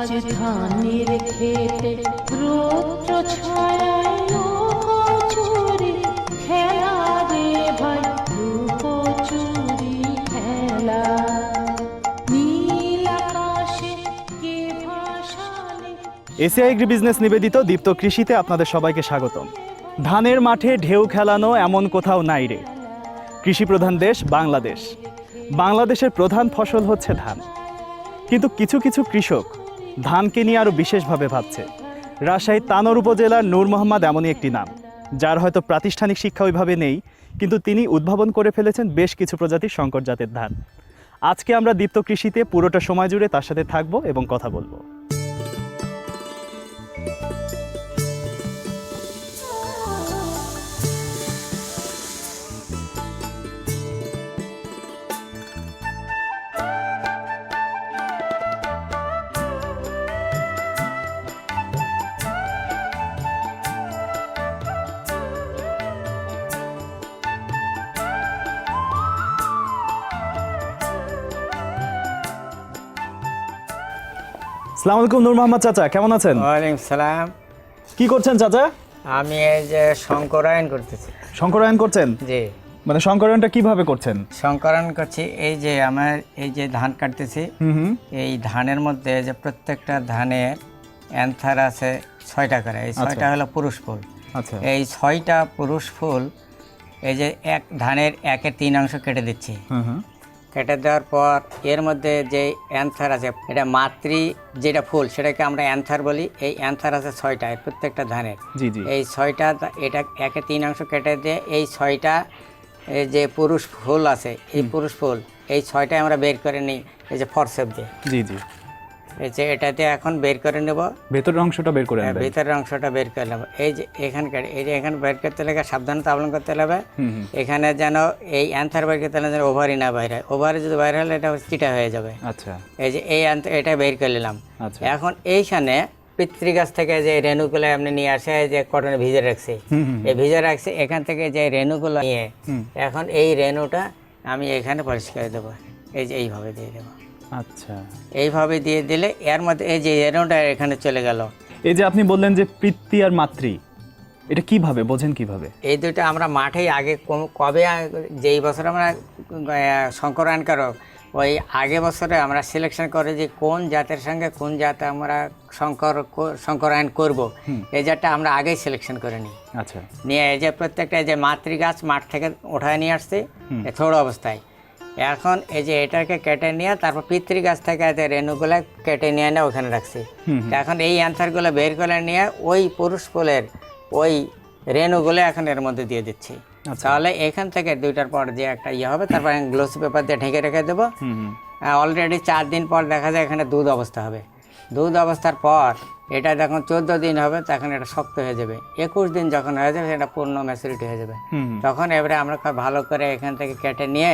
আজ ধানের খেতে খেলা রে ভাই লুকোচুরি খেলা। এসিআই এগ্রি বিজনেস নিবেদিত দীপ্ত কৃষিতে আপনাদের সবাইকে স্বাগতম। ধানের মাঠে ঢেউ খেলানো এমন কোথাও নাই রে। কৃষি প্রধান দেশ বাংলাদেশ। বাংলাদেশের প্রধান ফসল হচ্ছে ধান। কিন্তু কিছু কিছু কৃষক ধানকে নিয়ে আরও বিশেষভাবে ভাবছে। রাজশাহী তানোর উপজেলার নূর মোহাম্মদ এমনই একটি নাম। যার হয়তো প্রাতিষ্ঠানিক শিক্ষা ওইভাবে নেই, কিন্তু তিনি উদ্ভাবন করে ফেলেছেন বেশ কিছু প্রজাতির সংকর জাতের ধান। আজকে আমরা দীপ্ত কৃষিতে পুরোটা সময় জুড়ে তার সাথে থাকব এবং কথা বলব। সালাম আলাইকুম নূর মোহাম্মদ চাচা কেমন আছেন? ওয়ালাইকুম সালাম। কি করছেন চাচা? আমি এই যে শঙ্করায়ন করতেছি। শঙ্করায়ন করছেন? জি। মানে শঙ্করায়নটা কীভাবে করছেন? শঙ্করায়ন করছি এই যে আমার এই যে ধান কাটতেছি এই ধানের মধ্যে যে প্রত্যেকটা ধানের অ্যান্থার আছে ছয়টা করে এই ছয়টা হলো পুরুষ ফুল। আচ্ছা। এই ছয়টা পুরুষ ফুল এই যে এক ধানের একের তিন অংশ কেটে দিচ্ছি। কেটে দেওয়ার পর এর মধ্যে যে অ্যান্থার আছে এটা মাতৃ যেটা ফুল সেটাকে আমরা অ্যান্থার বলি। এই অ্যান্থার আছে ছয়টা প্রত্যেকটা ধানের। জি জি। এই ছয়টা এটা একে তিন অংশ কেটে দিয়ে এই ছয়টা যে পুরুষ ফুল আছে এই পুরুষ ফুল এই ছয়টাই আমরা বের করে নিই এই যে ফরসেপ দিয়ে। জি জি। এই যে এটাতে এখন বের করে নেব। ভেতরের অংশটা বের করে হ্যাঁ, নেবেন ভিতরের অংশটা বের করে নেব। এই যে এখানকার এই যে এখানে বের করতে লাগে সাবধানতা অবলম্বন করতে হবে। এখানে যেন এই অ্যান্থার বের করতে যেন ওভারই না বাইরে ওভারে যদি বাইরে হলে এটা চিটা হয়ে যাবে। আচ্ছা। এই যে এই এটা বের করে নিলাম। আচ্ছা। এখন এইখানে পিতৃগাছ থেকে যে রেণুগুলো আপনি নিয়ে আসে যে কটনে ভিজে রাখছি। এই ভিজে রাখছি এখান থেকে যে রেণুগুলো নিয়ে এখন এই রেণুটা আমি এখানে পরিষ্কার দেবো। এই যে এইভাবে দিয়ে দেবো। আচ্ছা। এইভাবে দিয়ে দিলে এর মধ্যে এই যে রেণুটা এখানে চলে গেল। এই যে আপনি বললেন যে পিতৃ আর মাতৃ এটা কীভাবে বোঝেন কীভাবে? এই দুটো আমরা মাঠেই আগে কবে যেই বছর আমরা করো ওই আগে বছরে আমরা সিলেকশন করে যে কোন জাতের সঙ্গে কোন জাত আমরা সংকর কো- সংকরায়ন করব। এই জাতটা আমরা আগেই সিলেকশন করে নিই। আচ্ছা। নিয়ে এই যে প্রত্যেকটা এই যে মাতৃ গাছ মাঠ থেকে ওঠায় নিয়ে আসছে থোড় অবস্থায়। এখন এই যে এটাকে কেটে নিয়ে তারপর পিতৃ গাছ থেকে যে রেণুগুলো কেটে নিয়ে এনে ওখানে রাখছি। এখন এই অ্যান্সারগুলো বের করে নিয়ে ওই পুরুষ ফুলের ওই রেণুগুলো এখন এর মধ্যে দিয়ে দিচ্ছি। তাহলে এখান থেকে দুইটার পর যে একটা ইয়ে হবে তারপর গ্লোসি পেপার দিয়ে ঢেকে রেখে দেবো। অলরেডি চার দিন পর দেখা যায় এখানে দুধ অবস্থা হবে। দুধ অবস্থার পর এটা যখন চোদ্দ দিন হবে তখন এটা শক্ত হয়ে যাবে। একুশ দিন যখন হয়ে যাবে সেটা পূর্ণ ম্যাচুরিটি হয়ে যাবে। তখন এবারে আমরা খুব ভালো করে এখান থেকে কেটে নিয়ে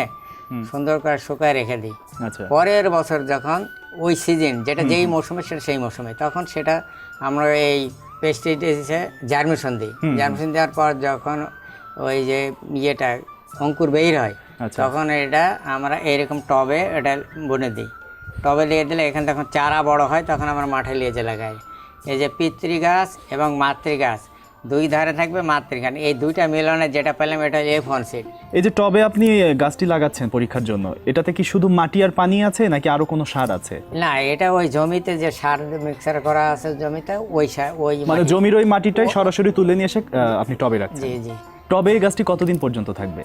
সুন্দর করে শুকায় রেখে দিই। আচ্ছা। পরের বছর যখন ওই সিজন যেটা যেই মৌসুমে সেটা সেই মৌসুমে তখন সেটা আমরা এই পেস্টিসাইডে জার্মিশন দিই। জার্মিশন দেওয়ার পর যখন ওই যে ইয়েটা অঙ্কুর বের হয় আচ্ছা। তখন এটা আমরা এইরকম টবে এটা বুনে দিই। টবে দিয়ে দিলে এখানে তখন চারা বড় হয় তখন আমরা মাঠে নিয়ে যে লাগাই। এই যে পিতৃ গাছ এবং মাতৃ গাছ দুই ধারে থাকবে মাতৃগান এই দুইটা মিলনে যেটা পেলাম এটা এফ ওয়ান সিড এই যে টবে আপনি গাছটি লাগাচ্ছেন পরীক্ষার জন্য এটাতে কি শুধু মাটি আর পানি আছে নাকি আরও কোনো সার আছে? না এটা ওই জমিতে যে সার মিক্সার করা আছে জমিতে ওই সার ওই মানে জমির ওই মাটিটাই সরাসরি তুলে নিয়ে এসে আপনি টবে রাখছেন? জি জি। টবে এই গাছটি কতদিন পর্যন্ত থাকবে?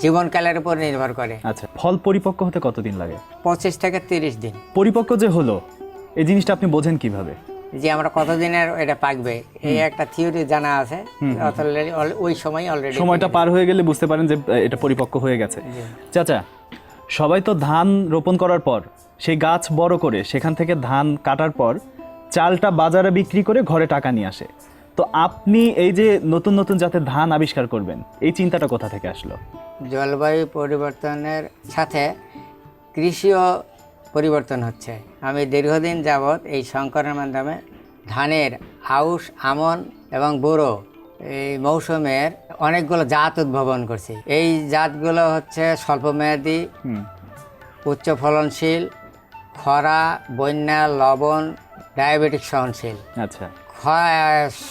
জীবনকালের উপর নির্ভর করে। আচ্ছা ফল পরিপক্ক হতে কতদিন লাগে? পঁচিশ থেকে তিরিশ দিন। পরিপক্ক যে হলো এই জিনিসটা আপনি বোঝেন কীভাবে? যে আমরা কতদিনের এটা পাকবে এই একটা থিওরি জানা আছে ওই সময় অলরেডি সময়টা পার হয়ে গেলে বুঝতে পারেন যে এটা পরিপক্ক হয়ে গেছে। চাচা সবাই তো ধান রোপণ করার পর সেই গাছ বড় করে সেখান থেকে ধান কাটার পর চালটা বাজারে বিক্রি করে ঘরে টাকা নিয়ে আসে। তো আপনি এই যে নতুন নতুন যাতে ধান আবিষ্কার করবেন এই চিন্তাটা কোথা থেকে আসলো? জলবায়ু পরিবর্তনের সাথে কৃষিও পরিবর্তন হচ্ছে। আমি দীর্ঘদিন যাবৎ এই সংকরের মাধ্যমে ধানের আউশ আমন এবং বোরো এই মৌসুমের অনেকগুলো জাত উদ্ভাবন করছি। এই জাতগুলো হচ্ছে স্বল্পমেয়াদী উচ্চ ফলনশীল খরা বন্যা লবণ ডায়াবেটিক সহনশীল। আচ্ছা।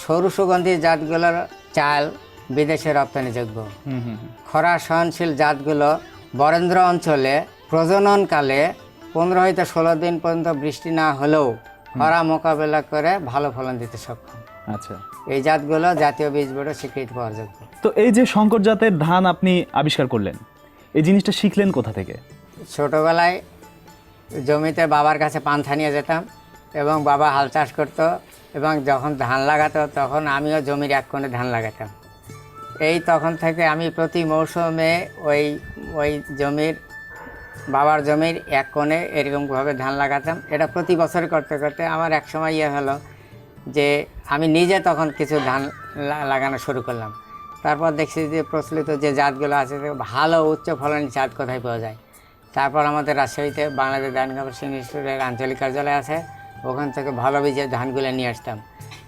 সরু সুগন্ধি জাতগুলোর চাল বিদেশে রপ্তানিযোগ্য। খরা সহনশীল জাতগুলো বরেন্দ্র অঞ্চলে প্রজননকালে পনেরো হইতে ষোলো দিন পর্যন্ত বৃষ্টি না হলেও খরা মোকাবেলা করে ভালো ফলন দিতে সক্ষম। আচ্ছা। এই জাতগুলো জাতীয় বীজ বোর্ডে স্বীকৃতি পাওয়ার যোগ্য। তো এই যে শঙ্কর জাতের ধান আপনি আবিষ্কার করলেন এই জিনিসটা শিখলেন কোথা থেকে? ছোটোবেলায় জমিতে বাবার কাছে পান্থা নিয়ে যেতাম এবং বাবা হাল চাষ করতো এবং যখন ধান লাগাতো তখন আমিও জমির এক কোণে ধান লাগাতাম। এই তখন থেকে আমি প্রতি মৌসুমে ওই ওই জমির বাবার জমির এক কোণে এরকমভাবে ধান লাগাতাম। এটা প্রতি বছর করতে করতে আমার এক সময় ইয়ে হলো যে আমি নিজে তখন কিছু ধান লাগানো শুরু করলাম। তারপর দেখছি যে প্রচলিত যে জাতগুলো আছে ভালো উচ্চ ফলনের জাত কোথায় পাওয়া যায়। তারপর আমাদের রাজশাহীতে বাংলাদেশ ধান গবেষণা ইনস্টিটিউটের আঞ্চলিক কার্যালয় আছে। ওখান থেকে ভালো বীজের ধানগুলো নিয়ে আসতাম।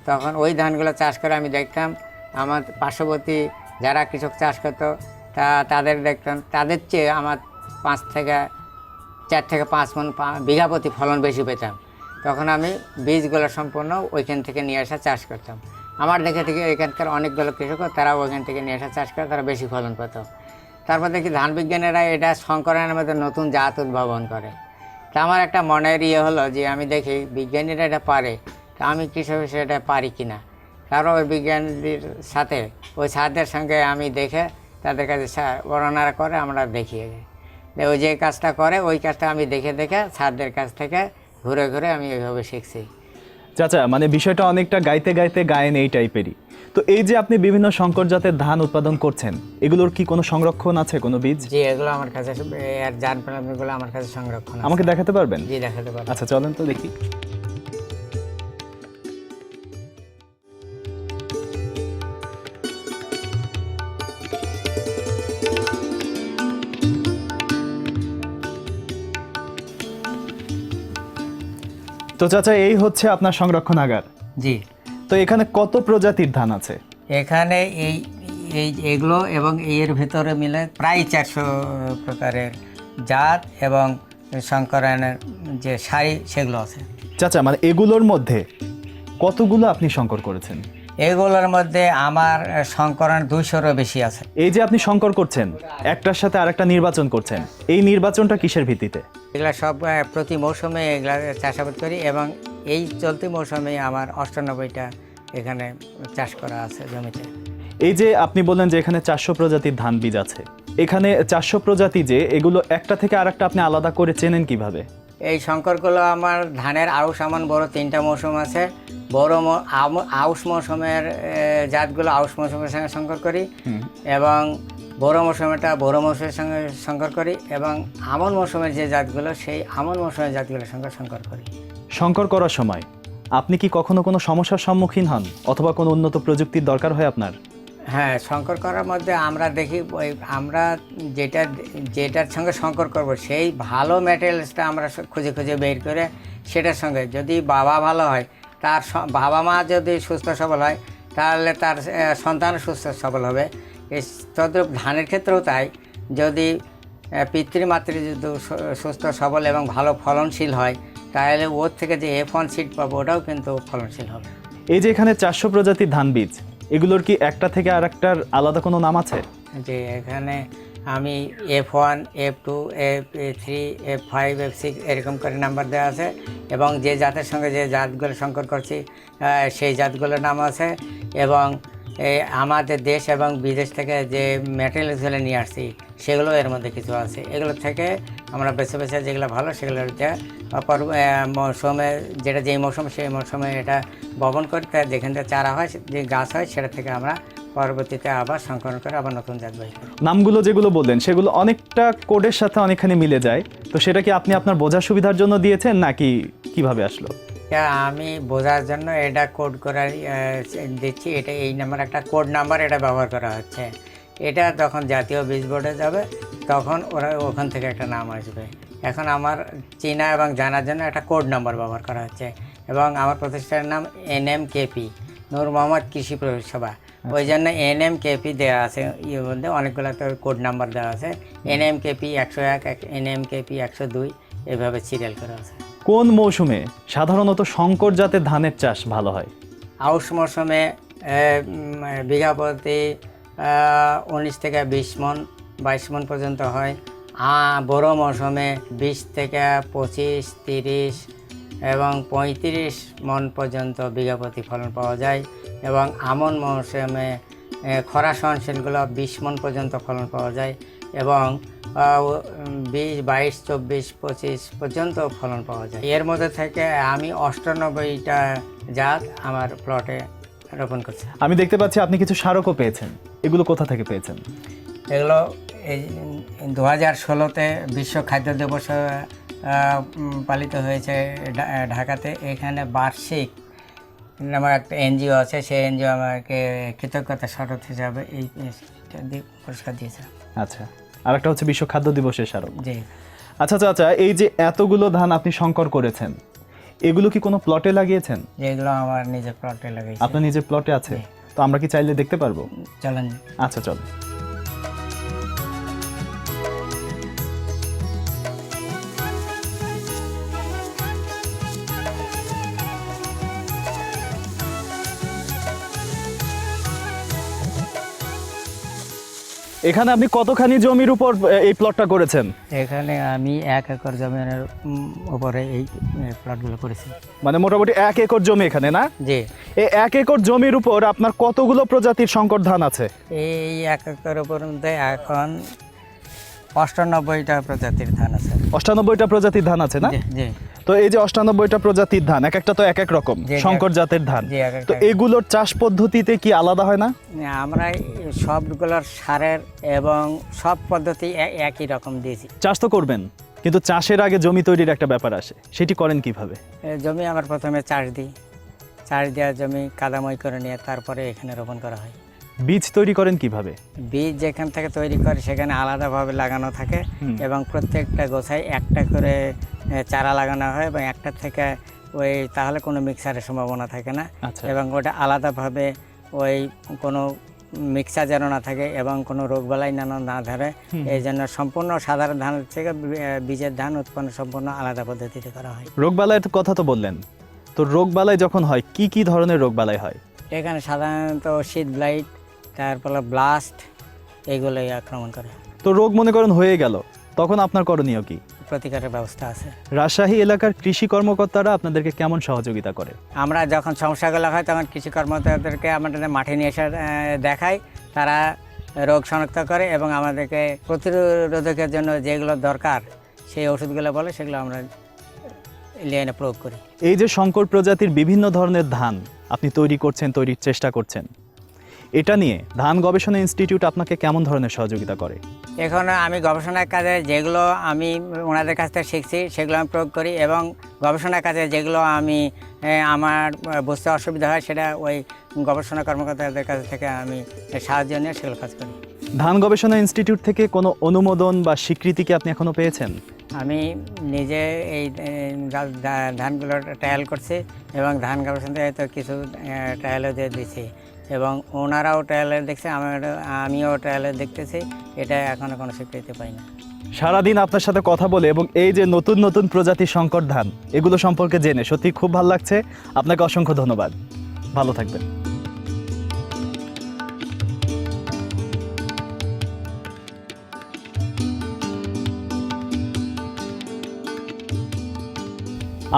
তখন ওই ধানগুলো চাষ করে আমি দেখতাম, আমার পার্শ্ববর্তী যারা কৃষক চাষ করতো, তা, তাদের দেখতাম, তাদের চেয়ে আমার পাঁচ থেকে চার থেকে পাঁচ মন বিঘা প্রতি ফলন বেশি পেতাম। তখন আমি বীজগুলো সম্পূর্ণ ওইখান থেকে নিয়ে আসা চাষ করতাম। আমার দেখে থেকে এখানকার অনেকগুলো কৃষক তারা ওইখান থেকে নিয়ে আসা চাষ করে, তারা বেশি ফলন পেত। তারপর দেখি ধান বিজ্ঞানীরা এটা সংকরণের মধ্যে নতুন জাত উদ্ভাবন করে। তা আমার একটা মনের ইয়ে হলো যে আমি দেখি বিজ্ঞানীরা এটা পারে, তা আমি কৃষক এটা পারি কি না তারপর ওই বিজ্ঞানীদের সাথে, ওই ছাত্রদের সঙ্গে আমি দেখে তাদের কাছে বর্ণনা করে আমরা দেখিয়ে দিই। যে ওই যে কাজটা করে ওই কাজটা আমি দেখে দেখে স্যারদের কাছ থেকে ঘুরে ঘুরে আমি এইভাবে শিখছি। চাচা মানে বিষয়টা অনেকটা গাইতে গাইতে গায়েন এই টাইপেরই। তো এই যে আপনি বিভিন্ন শঙ্কর জাতের ধান উৎপাদন করছেন এগুলোর কি কোনো সংরক্ষণ আছে কোনো বীজ? জি এগুলো আমার কাছে আর প্রাণীগুলো আমার কাছে সংরক্ষণ আছে। আমাকে দেখাতে পারবেন? জি দেখাতে পারবেন আচ্ছা চলেন তো দেখি। তো চাচা এই হচ্ছে আপনার সংরক্ষণাগার জি। তো এখানে কত প্রজাতির ধান আছে? এখানে এই এই এগুলো এবং এর ভিতরে মিলে প্রায় চারশো প্রকারের জাত এবং সংকরায়নের যে শাড়ি সেগুলো আছে। চাচা মানে এগুলোর মধ্যে কতগুলো আপনি শঙ্কর করেছেন? এগুলোর মধ্যে আমার সংকরণ দুইশোরও বেশি আছে। এই যে আপনি সংকর করছেন একটার সাথে আরেকটা নির্বাচন করছেন এই নির্বাচনটা কিসের ভিত্তিতে? এগুলা সব প্রতি মৌসুমে এগুলা চাষাবাদ করি এবং এই চলতি মৌসুমে আমার অষ্টানব্বইটা এখানে চাষ করা আছে জমিতে। এই যে আপনি বললেন যে এখানে চারশো প্রজাতির ধান বীজ আছে এখানে চারশো প্রজাতি যে এগুলো একটা থেকে আরেকটা আপনি আলাদা করে চেনেন কীভাবে? এই শঙ্করগুলো আমার ধানের আউশ আমান বড় তিনটা মৌসুম আছে। বড় আউশ মৌসুমের জাতগুলো আউশ মৌসুমের সঙ্গে সংকর করি এবং বড় মৌসুমেটা বড় মৌসুমের সঙ্গে সংকর করি এবং আমন মৌসুমের যে জাতগুলো সেই আমন মৌসুমের জাতগুলোর সঙ্গে সংকর করি। সংকর করার সময় আপনি কি কখনো কোনো সমস্যার সম্মুখীন হন অথবা কোনো উন্নত প্রযুক্তির দরকার হয় আপনার? হ্যাঁ সংকর করার মধ্যে আমরা দেখি, ওই আমরা যেটা, যেটার সঙ্গে সংকর করব, সেই ভালো ম্যাটেরিয়ালসটা আমরা খুঁজে খুঁজে বের করে সেটার সঙ্গে। যদি বাবা ভালো হয়, তার বাবা মা যদি সুস্থ সবল হয়, তাহলে তার সন্তান সুস্থ সবল হবে। তদ্রূপ ধানের ক্ষেত্রেও তাই। যদি পিতৃমাতৃ যদি সুস্থ সবল এবং ভালো ফলনশীল হয়, তাহলে ওর থেকে যে এফ ওয়ান সিড পাবো, ওটাও কিন্তু ফলনশীল হবে। এই যে এখানে চারশো প্রজাতির ধান বীজ এগুলোর কি একটা থেকে আরেকটার আলাদা কোনো নাম আছে? যে এখানে আমি F one F two F three F five F six এরকম করে নাম্বার দেওয়া আছে এবং যে জাতের সঙ্গে যে জাতগুলো সংকর করছি সেই জাতগুলোর নাম আছে এবং আমাদের দেশ এবং বিদেশ থেকে যে ম্যাটেরিয়ালসগুলো নিয়ে আসছি, সেগুলো এর মধ্যে কিছু আছে। এগুলো থেকে আমরা বেছে বেছে যেগুলো ভালো সেগুলো মৌসুমে যেটা যেই মৌসুম সেই মৌসুমে এটা বপন করি তার যেখান থেকে চারা হয় যে গাছ হয় সেটা থেকে আমরা পরবর্তীতে আবার সংকলন করে আবার নতুন জাত করি। নামগুলো যেগুলো বললেন সেগুলো অনেকটা কোডের সাথে অনেকখানি মিলে যায়। তো সেটা কি আপনি আপনার বোঝার সুবিধার জন্য দিয়েছেন নাকি কীভাবে আসলো? আমি বোঝার জন্য এটা কোড করার দিচ্ছি। এটা এই নাম্বার একটা কোড নাম্বার এটা ব্যবহার করা হচ্ছে। এটা যখন জাতীয় বীজ বোর্ডে যাবে। তখন ওরা ওখান থেকে একটা নাম আসবে। এখন আমার চেনা এবং জানার জন্য একটা কোড নাম্বার ব্যবহার করা হচ্ছে এবং আমার প্রতিষ্ঠানের নাম N M KP Noor Mohammad কৃষি পরিষেবা ওই জন্য এন এম কেপি দেওয়া আছে ইয়ে মধ্যে অনেকগুলো তো কোড নাম্বার দেওয়া আছে। এন এম কেপি একশো এক এন এম কেপি একশো দুই এভাবে সিরিয়াল করা আছে। কোন মৌসুমে সাধারণত শঙ্কর জাতের ধানের চাষ ভালো হয়? আউশ মৌসুমে বিঘা প্রতি উনিশ থেকে বিশ মন বাইশ মন পর্যন্ত হয়। আ বড় মৌসুমে বিশ থেকে পঁচিশ তিরিশ এবং পঁয়ত্রিশ মন পর্যন্ত বিঘা প্রতি ফলন পাওয়া যায় এবং আমন মৌসুমে খরা সহনশীলগুলো বিশ মন পর্যন্ত ফলন পাওয়া যায় এবং বিশ বাইশ চব্বিশ পঁচিশ পর্যন্ত ফলন পাওয়া যায়। এর মধ্যে থেকে আমি অষ্টানব্বইটা জাত আমার প্লটে রোপণ করছি। আমি দেখতে পাচ্ছি আপনি কিছু স্মারকও পেয়েছেন। এগুলো কোথা থেকে পেয়েছেন? এগুলো এই দু হাজার ষোলোতে বিশ্ব খাদ্য দিবস পালিত হয়েছে ঢাকাতে। এখানে বার্ষিক আমার একটা এনজিও আছে সেই এনজিও আমাকে কৃতজ্ঞতা স্মারক হিসাবে এই পুরস্কার দিয়েছে। আচ্ছা আর একটা হচ্ছে বিশ্ব খাদ্য দিবসের স্মারক। জি। আচ্ছা আচ্ছা এই যে এতগুলো ধান আপনি সংকর করেছেন এগুলো কি কোনো প্লটে লাগিয়েছেন? যেগুলো আমার নিজের প্লটে লাগাইছে আপনার নিজের প্লটে আছে? তো আমরা কি চাইলে দেখতে পারব? চলেন। আচ্ছা চল এখানে আপনি কতখানি জমির উপর এই প্লটটা করেছেন? এখানে আমি এক একর জমির উপরে এই প্লটগুলো করেছি। মানে মোটামুটি এক একর জমি এখানে না? জি। এই এক একর জমির উপর আপনার কতগুলো প্রজাতির সংকর ধান আছে? এই এক একর উপর মধ্যে এখন অষ্টানব্বইটা প্রজাতির ধান আছে। অষ্টানব্বইটা প্রজাতির ধান আছে না? জি তো এই যে অষ্টানব্বইটা প্রজাতির ধান এক একটা তো এক এক রকম জাতের ধান। তো এগুলোর চাষ পদ্ধতিতে কি আলাদা হয় না? আমরা সবগুলোর সারের এবং সব পদ্ধতি একই রকম দিয়েছি। চাষ তো করবেন কিন্তু চাষের আগে জমি তৈরির একটা ব্যাপার আসে সেটি করেন কীভাবে? জমি আমার প্রথমে চাষ দিই। চাষ দেওয়া জমি কাদাময় করে নিয়ে তারপরে এখানে রোপণ করা হয়। বীজ তৈরি করেন কীভাবে? বীজ যেখান থেকে তৈরি করে সেখানে আলাদাভাবে লাগানো থাকে এবং প্রত্যেকটা গোছায় একটা করে চারা লাগানো হয় এবং একটা থেকে ওই তাহলে কোনো মিক্সারের সম্ভাবনা থাকে না আচ্ছা। এবং ওটা আলাদাভাবে ওই কোনো মিক্সার যেন না থাকে এবং কোনো রোগবালাই যেন না ধরে। এই জন্য সম্পূর্ণ সাধারণ ধান থেকে বীজের ধান উৎপন্ন সম্পূর্ণ আলাদা পদ্ধতিতে করা হয়। রোগ রোগবালাইয়ের কথা তো বললেন। তো রোগবালাই যখন হয় কি কি ধরনের রোগবালাই হয়? এখানে সাধারণত শীত ব্লাইট তারপর ব্লাস্ট এগুলোই আক্রমণ করে। তো রোগ মনে করেন হয়ে গেল তখন আপনার করণীয় কি? প্রতিকারের ব্যবস্থা আছে। রাজশাহী এলাকার কৃষি কর্মকর্তারা আপনাদেরকে কেমন সহযোগিতা করে? আমরা যখন সমস্যাগুলো হয় তখন কৃষি কর্মকর্তাদেরকে আমাদের মাঠে নিয়ে এসে দেখাই। তারা রোগ শনাক্ত করে এবং আমাদেরকে প্রতিরোধকের জন্য যেগুলো দরকার সেই ওষুধগুলো বলে সেগুলো আমরা লিয়ে প্রয়োগ করি। এই যে শঙ্কর প্রজাতির বিভিন্ন ধরনের ধান আপনি তৈরি করছেন তৈরির চেষ্টা করছেন এটা নিয়ে ধান গবেষণা ইনস্টিটিউট আপনাকে কেমন ধরনের সহযোগিতা করে? এখন আমি গবেষণার কাজে যেগুলো আমি ওনাদের কাছ থেকে শিখছি সেগুলো আমি প্রয়োগ করি এবং গবেষণার কাজে যেগুলো আমি আমার বুঝতে অসুবিধা হয় সেটা ওই গবেষণা কর্মকর্তাদের কাছ থেকে আমি সাহায্য নিয়ে সেগুলো কাজ করি। ধান গবেষণা ইনস্টিটিউট থেকে কোনো অনুমোদন বা স্বীকৃতি কি আপনি এখনও পেয়েছেন? আমি নিজে এই ধানগুলো ট্রায়াল করছি এবং ধান গবেষণা তো কিছু ট্রায়ালও দিয়ে দিয়েছি। এবং ওনারাও ট্রায়ালে দেখছে, আমিও ট্রায়ালে দেখতেছি, এটা এখনও কোনো স্বীকৃতি পাই না সারাদিন আপনার সাথে কথা বলে এবং এই যে নতুন নতুন প্রজাতি সংকট ধান, এগুলো সম্পর্কে জেনে সত্যি খুব ভালো লাগছে। আপনাকে অসংখ্য ধন্যবাদ। ভালো থাকবেন।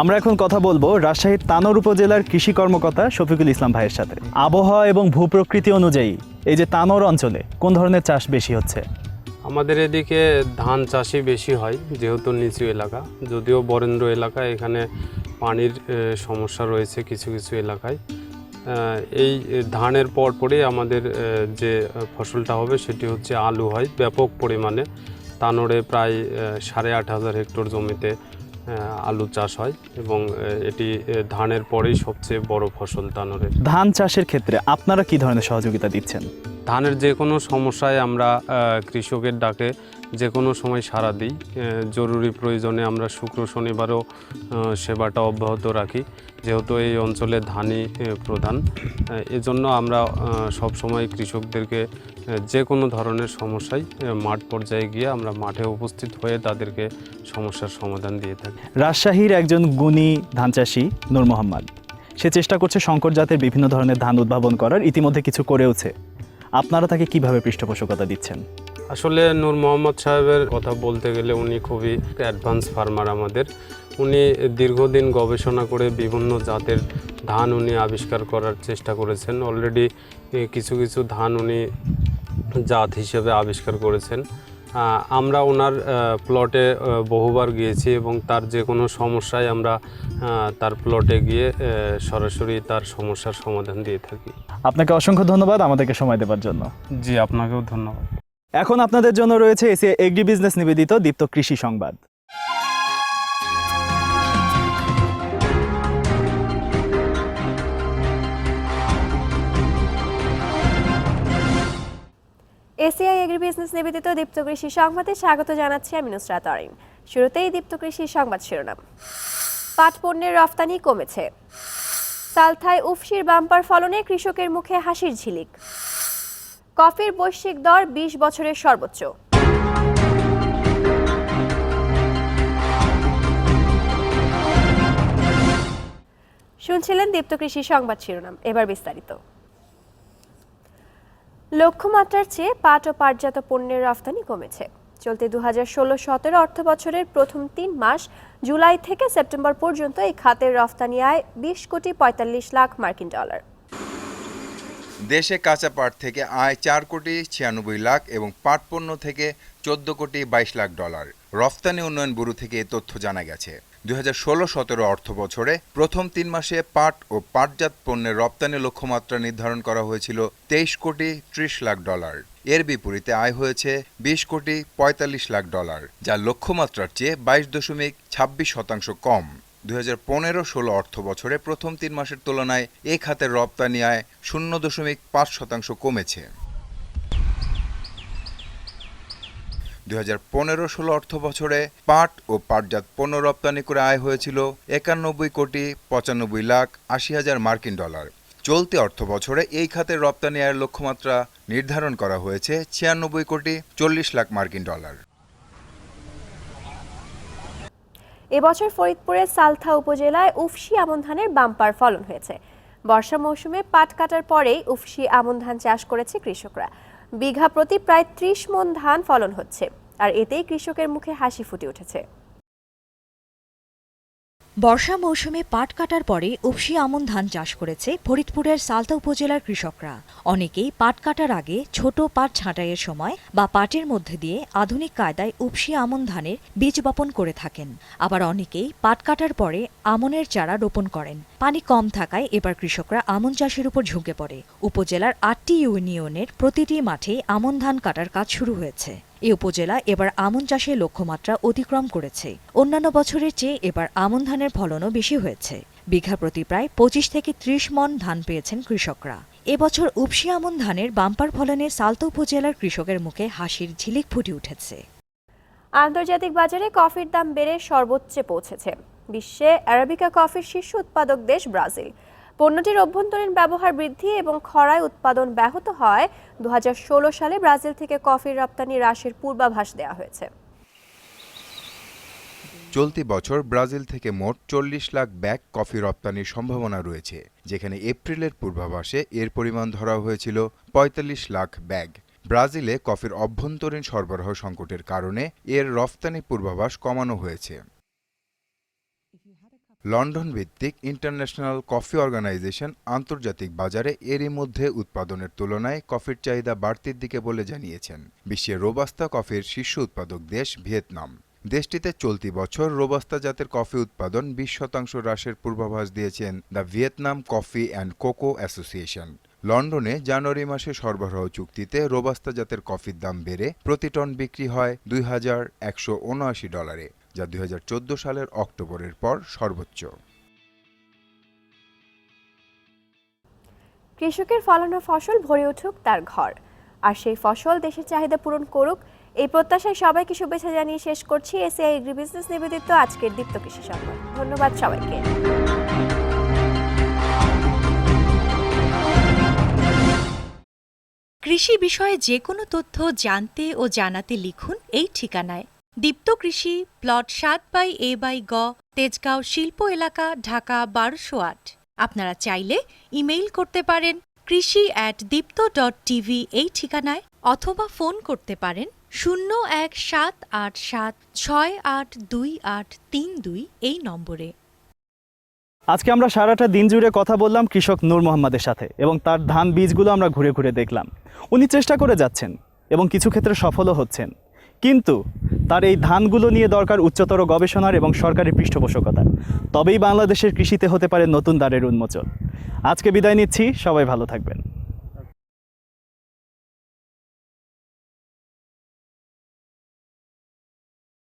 আমরা এখন কথা বলব রাজশাহীর তানোর উপজেলার কৃষি কর্মকর্তা শফিকুল ইসলাম ভাইয়ের সাথে। আবহাওয়া এবং ভূপ্রকৃতি অনুযায়ী এই যে তানোর অঞ্চলে কোন ধরনের চাষ বেশি হচ্ছে? আমাদের এদিকে ধান চাষই বেশি হয়, যেহেতু নিচু এলাকা। যদিও বরেন্দ্র এলাকা, এখানে পানির সমস্যা রয়েছে কিছু কিছু এলাকায়। এই ধানের পরপরই আমাদের যে ফসলটা হবে সেটি হচ্ছে আলু হয়, ব্যাপক পরিমাণে। তানোরে প্রায় সাড়ে আট হাজার হেক্টর জমিতে আলু চাষ হয় এবং এটি ধানের পরেই সবচেয়ে বড় ফসল তানোরের। ধান চাষের ক্ষেত্রে আপনারা কি ধরনের সহযোগিতা দিচ্ছেন? ধানের যে কোনো সমস্যায় আমরা কৃষকের ডাকে যে কোনো সময় সাড়া দিই। জরুরি প্রয়োজনে আমরা শুক্র, শনিবারও সেবাটা অব্যাহত রাখি। যেহেতু এই অঞ্চলে ধানই প্রধান এজন্য আমরা সব সময় কৃষকদেরকে যে কোনো ধরনের সমস্যায় মাঠ পর্যায়ে গিয়ে আমরা মাঠে উপস্থিত হয়ে তাদেরকে সমস্যার সমাধান দিয়ে থাকি। রাজশাহীর একজন গুণী ধান চাষি নূর মোহাম্মদ। সে চেষ্টা করছে শঙ্কর জাতের বিভিন্ন ধরনের ধান উদ্ভাবন করার, ইতিমধ্যে কিছু করেওছে। আপনারা তাকে কীভাবে পৃষ্ঠপোষকতা দিচ্ছেন? আসলে নূর মোহাম্মদ সাহেবের কথা বলতে গেলে উনি খুবই অ্যাডভান্স ফার্মার আমাদের। উনি দীর্ঘদিন গবেষণা করে বিভিন্ন জাতের ধান উনি আবিষ্কার করার চেষ্টা করেছেন। অলরেডি কিছু কিছু ধান উনি জাত হিসেবে আবিষ্কার করেছেন। আমরা ওনার প্লটে বহুবার গিয়েছি এবং তার যে কোনো সমস্যায় আমরা তার প্লটে গিয়ে সরাসরি তার সমস্যার সমাধান দিয়ে থাকি। আপনাকে অসংখ্য ধন্যবাদ আমাদেরকে সময় দেওয়ার জন্য। জি আপনাকেও ধন্যবাদ। এখন আপনাদের জন্য রয়েছে এসি এগ্রি বিজনেস নিবেদিত দীপ্ত কৃষি সংবাদ। এসিআই এগ্রি বিজনেস নিবেদিত দীপ্ত কৃষি সংবাদে স্বাগত জানাচ্ছি আমি নুসরাত অরিন শুরুতেই দীপ্ত কৃষি সংবাদ শিরোনাম। পাট পণ্যের রফতানি কমেছে। সালথায় উফশির বাম্পার ফলনে কৃষকের মুখে হাসির ঝিলিক। কফির বৈশ্বিক দর বিশ বছরের সর্বোচ্চ। শুনছিলেন দীপ্ত কৃষি সংবাদ শিরোনাম। এবার বিস্তারিত। লক্ষ্যমাত্রার চেয়ে পাট ও পাটজাত পণ্যের রফতানি কমেছে। চলতি দু হাজার ষোলো সতেরো অর্থ বছরের প্রথম তিন মাস জুলাই থেকে সেপ্টেম্বর পর্যন্ত এই খাতের রফতানি আয় বিশ কোটি পঁয়তাল্লিশ লাখ মার্কিন ডলার। দেশে কাঁচা পাট থেকে আয় চার কোটি ছিয়ানব্বই লাখ এবং পাট পণ্য থেকে চোদ্দ কোটি বাইশ লাখ ডলার। রফতানি উন্নয়ন ব্যুরো থেকে এ তথ্য জানা গেছে। দুই হাজার ষোলো সতেরো অর্থ বছরে প্রথম তিন মাসে পাট ও পাটজাত পণ্যের রপ্তানি লক্ষ্যমাত্রা নির্ধারণ করা হয়েছিল তেইশ কোটি ত্রিশ লাখ ডলার। এর বিপরীতে আয় হয়েছে বিশ কোটি পঁয়তাল্লিশ লাখ ডলার, যা লক্ষ্যমাত্রার চেয়ে বাইশ দশমিক ছাব্বিশ শতাংশ কম। দুই হাজার পনেরো ষোলো অর্থ বছরে প্রথম তিন মাসের তুলনায় এ খাতের রপ্তানি আয় শূন্য দশমিক পাঁচ শতাংশ কমেছে। দুই হাজার পনেরো ষোলো অর্থ বছরে পাট ও পাটজাত পণ্য রপ্তানি করে আয় হয়েছিল একানব্বই কোটি পঁচানব্বই লাখ আশি হাজার মার্কিন ডলার। চলতি অর্থ বছরে এই খাতের রপ্তানি আয়ের লক্ষ্যমাত্রা নির্ধারণ করা হয়েছে ছিয়ানব্বই কোটি চল্লিশ লাখ মার্কিন ডলার। এবছর ফরিদপুরের সালথা উপজেলায় উফসি আমন ধানের বাম্পার ফলন হয়েছে। বর্ষা মৌসুমে পাট কাটার পরেই উফসি আমন ধান চাষ করেছে কৃষকরা। বিঘা প্রতি প্রায় ত্রিশ মন ধান ফলন হচ্ছে, আর এতেই কৃষকের মুখে হাসি ফুটে উঠেছে। বর্ষা মৌসুমে পাট কাটার পরে উপসি আমন ধান চাষ করেছে ফরিদপুরের সালতা উপজেলার কৃষকরা। অনেকেই পাট কাটার আগে ছোট পাট ছাঁটাইয়ের সময় বা পাটের মধ্যে দিয়ে আধুনিক কায়দায় উপসি আমন ধানের বীজ বপন করে থাকেন। আবার অনেকেই পাট কাটার পরে আমনের চারা রোপণ করেন। পানি কম থাকায় এবার কৃষকরা আমন চাষের উপর ঝুঁকে পড়ে। উপজেলার আটটি ইউনিয়নের প্রতিটি মাঠে আমন ধান কাটার কাজ শুরু হয়েছে। এ উপজেলা এবার আমন চাষে লক্ষ্যমাত্রা অতিক্রম করেছে। অন্যান্য বছরের চেয়ে এবার আমন ধানের ফলনও বেশি হয়েছে। বিঘা প্রতি প্রায় পঁচিশ থেকে ত্রিশ মন ধান পেয়েছেন কৃষকরা। এবছর উপসি আমন ধানের বাম্পার ফলনে সালতা উপজেলার কৃষকের মুখে হাসির ঝিলিক ফুটে উঠেছে। আন্তর্জাতিক বাজারে কফির দাম বেড়ে সর্বোচ্চে পৌঁছেছে। বিশ্বে অ্যারাবিকা কফির শীর্ষ উৎপাদক দেশ ব্রাজিল। পণ্যটির অভ্যন্তরীণ ব্যবহার বৃদ্ধি এবং খরায় উৎপাদন ব্যাহত হয়। দু হাজার ষোলো সালে ব্রাজিল থেকে কফির রপ্তানি হ্রাসের পূর্বাভাস দেওয়া হয়েছে। চলতি বছর ব্রাজিল থেকে মোট চল্লিশ লাখ ব্যাগ কফি রপ্তানির সম্ভাবনা রয়েছে, যেখানে এপ্রিলের পূর্বাভাসে এর পরিমাণ ধরা হয়েছিল ৪৫ লাখ ব্যাগ। ব্রাজিলে কফির অভ্যন্তরীণ সরবরাহ সংকটের কারণে এর রফতানি পূর্বাভাস কমানো হয়েছে। লন্ডন ভিত্তিক ইন্টারন্যাশনাল কফি অর্গানাইজেশন আন্তর্জাতিক বাজারে এরই মধ্যে উৎপাদনের তুলনায় কফির চাহিদা বাড়তির দিকে বলে জানিয়েছেন। বিশ্বের রোবাস্তা কফির শীর্ষ উৎপাদক দেশ ভিয়েতনাম। দেশটিতে চলতি বছর রোবাস্তা জাতের কফি উৎপাদন বিশ শতাংশ হ্রাসের পূর্বাভাস দিয়েছেন the Vietnam coffee and cocoa association. লন্ডনে জানুয়ারি মাসে সরবরাহ চুক্তিতে রোবাস্তা জাতের কফির দাম বেড়ে প্রতি টন বিক্রি হয় দুই হাজার একশো উনআশি ডলারে। যা দুই সালের অক্টোবরের পর সর্বোচ্চ। কৃষকের ফলানো ফসল ভরে উঠুক তার ঘর। আর সেই ফসল দেশের চাহিদা পূরণ করুক এই প্রত্যাশায় সবাইকে শুভেচ্ছা জানিয়ে শেষ করছি এসিআই এগ্রি বিজনেস নিবেদিত আজকের দীপ্ত কৃষি সংবাদ। ধন্যবাদ সবাইকে। কৃষি বিষয়ে যে কোনো তথ্য জানতে ও জানাতে লিখুন এই ঠিকানায়। দীপ্ত কৃষি, প্লট সাত বাই এ বাই গ, তেজগাঁও শিল্প এলাকা, ঢাকা বারোশো আট। আপনারা চাইলে ইমেইল করতে পারেন কৃষি অ্যাট দীপ্ত ডট টিভি এই ঠিকানায় অথবা ফোন করতে পারেন শূন্য এক সাত আট সাত ছয় আট দুই আট তিন দুই এই নম্বরে। আজকে আমরা সারাটা দিন জুড়ে কথা বললাম কৃষক নূর মোহাম্মদের সাথে এবং তার ধান বীজগুলো আমরা ঘুরে ঘুরে দেখলাম। উনি চেষ্টা করে যাচ্ছেন এবং কিছু ক্ষেত্রে সফলও হচ্ছেন। কিন্তু তার এই ধানগুলো নিয়ে দরকার উচ্চতর গবেষণার এবং সরকারি পৃষ্ঠপোষকতা। তবেই বাংলাদেশের কৃষিতে হতে পারে নতুন দ্বারের উন্মোচন। আজকে বিদায় নিচ্ছি, সবাই ভালো থাকবেন।